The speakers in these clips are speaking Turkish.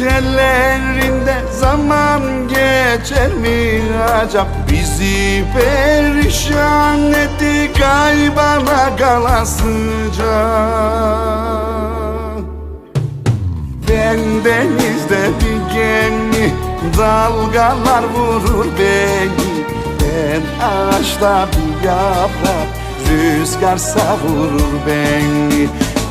tellerinde zaman geçer mi acaba Bizi perişan etti kaybana kalasıca Ben denizde bir gemi Dalgalar vurur beni. Ben ağaçta bir yaprak Rüzgar savurur beni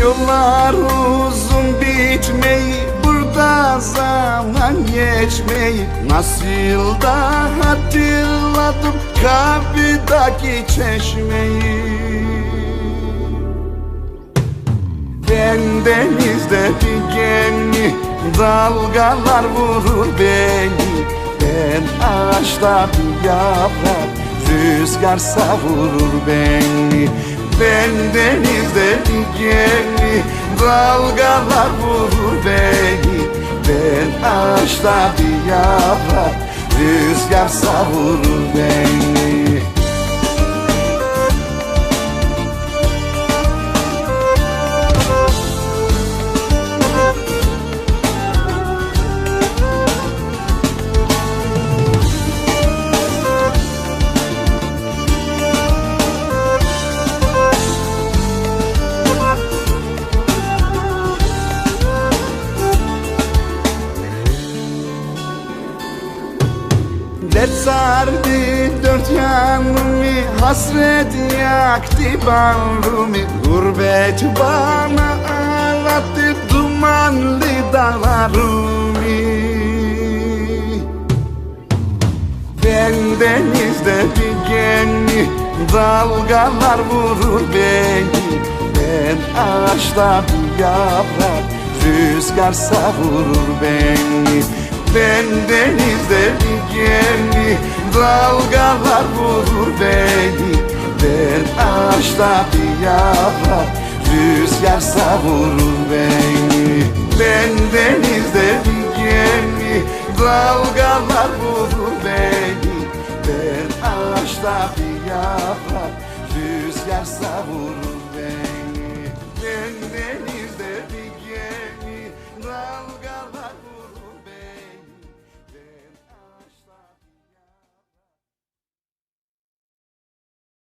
Yollar uzun bitmeyi Burada zaman geçmeyi Nasıl da hatırladım Kapıdaki çeşmeyi. Ben denizde gemi Dalgalar vurur beni. Ben ağaçta bir yaprak Rüzgar savurur beni. Ben denizde bir gemi Dalgalar vurur beni. Ben ağaçta bir yaprak Rüzgar savurur beni Dert sardı dört yanımı Hasret yaktı. Bağrımı Gurbet bana ağlattı Dumanlı dağlarımı Ben denizde bir gemi Dalgalar vurur beni. Ben ağaçta bir yaprak Rüzgar savurur beni Ben denizde gemi Dalgalar vurur beni. Ben ağaçta bir yaprak Rüzgar savurur beni. Ben denizde gemi Dalgalar vurur beni. Ben ağaçta bir yaprak Rüzgar savurur